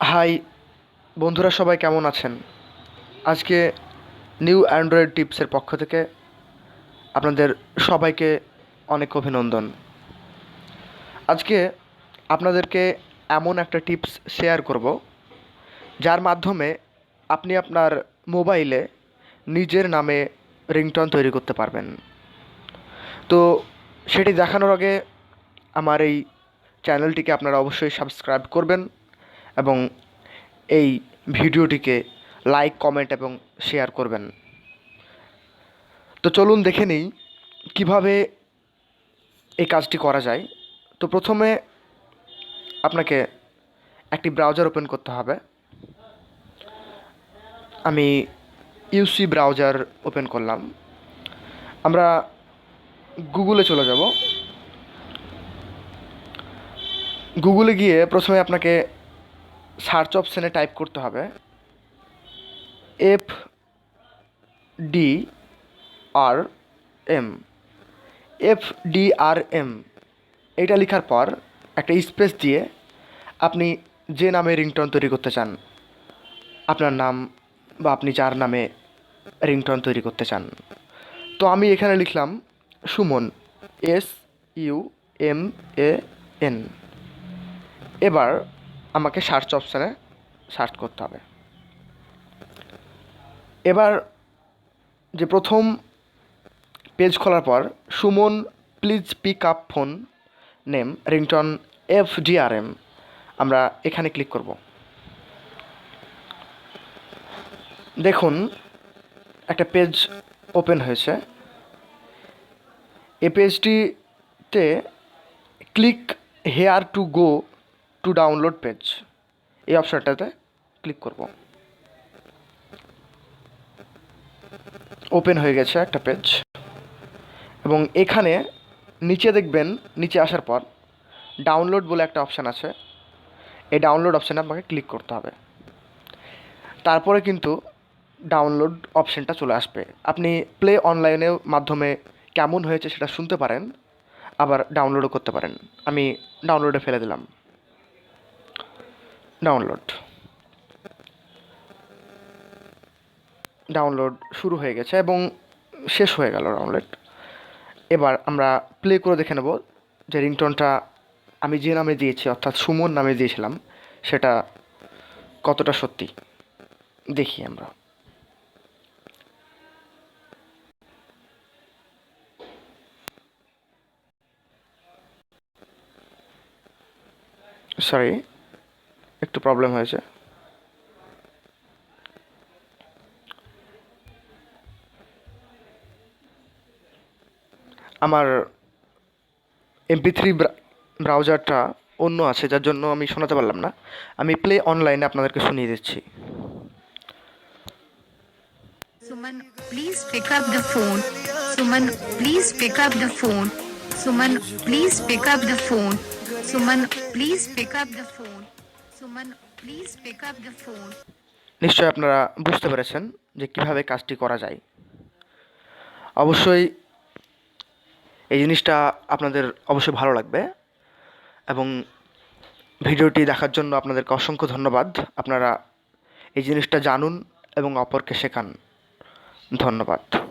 High, বন্ধুরা সবাই কেমন আছেন? আজকে নিউ অ্যান্ড্রয়েড টিপসের পক্ষ থেকে আপনাদের সবাইকে অনেক অভিনন্দন। আজকে আপনাদেরকে এমন একটা টিপস শেয়ার করব, যার মাধ্যমে আপনি আপনার মোবাইলে নিজের নামে রিংটোন তৈরি করতে পারবেন। তো সেটি দেখানোর আগে আমার এই চ্যানেলটিকে আপনারা অবশ্যই সাবস্ক্রাইব করবেন এবং এই ভিডিওটিকে লাইক কমেন্ট এবং শেয়ার করবেন। তো চলুন দেখে নিই কীভাবে এই কাজটি করা যায়। তো প্রথমে আপনাকে একটি ব্রাউজার ওপেন করতে হবে। আমি ইউসি ব্রাউজার ওপেন করলাম। আমরা গুগলে চলে যাব। গুগলে গিয়ে প্রথমে আপনাকে সার্চ অপশানে টাইপ করতে হবে F D R M F D R M এটা লেখার পর একটা স্পেস দিয়ে আপনি যে নামে রিংটোন তৈরি করতে চান, আপনার নাম বা আপনি যার নামে রিংটোন তৈরি করতে চান। তো আমি এখানে লিখলাম Suman S U M A N এবার আমাকে সার্চ অপশানে সার্চ করতে হবে। এবার যে প্রথম পেজ খোলার পর Suman please pick up phone name ringtone F DRM আমরা এখানে ক্লিক করব। দেখুন, একটা পেজ ওপেন হয়েছে। এই পেজটিতে click here to go to download page এই অপশানটাতে ক্লিক করব। ওপেন হয়ে গেছে একটা পেজ এবং এখানে নিচে দেখবেন, নিচে আসার পর ডাউনলোড বলে একটা অপশান আছে। এই ডাউনলোড অপশানে আপনাকে ক্লিক করতে হবে। তারপরে কিন্তু ডাউনলোড অপশানটা চলে আসবে। আপনি প্লে অনলাইনের মাধ্যমে কেমন হয়েছে সেটা শুনতে পারেন, আবার ডাউনলোডও করতে পারেন। আমি ডাউনলোডে ফেলে দিলাম। ডাউনলোড। ডাউনলোড শুরু হয়ে গেছে এবং শেষ হয়ে গেল ডাউনলোড। এবার আমরা প্লে করে দেখে নেব যে রিংটোনটা আমি যে নামে দিয়েছি, অর্থাৎ সুমন নামে দিয়েছিলাম, সেটা কতটা সত্যি? দেখি আমরা। সরি একটু প্রবলেম হয়েছে। আমার এমপি থ্রি ব্রাউজারটা অন্য আছে, যার জন্য আমি শোনাতে পারলাম না। আমি প্লে অনলাইনে আপনাদেরকে শুনিয়ে দিচ্ছি। Suman please pick up the phone Suman please pick up the phone Suman please pick up the phone Suman please pick up the নিশ্চয়ই আপনারা বুঝতে পেরেছেন যে কীভাবে কাজটি করা যায়। অবশ্যই এই জিনিসটা আপনাদের অবশ্যই ভালো লাগবে এবং ভিডিওটি দেখার জন্য আপনাদেরকে অসংখ্য ধন্যবাদ। আপনারা এই জিনিসটা জানুন এবং অপরকে শেখান। ধন্যবাদ।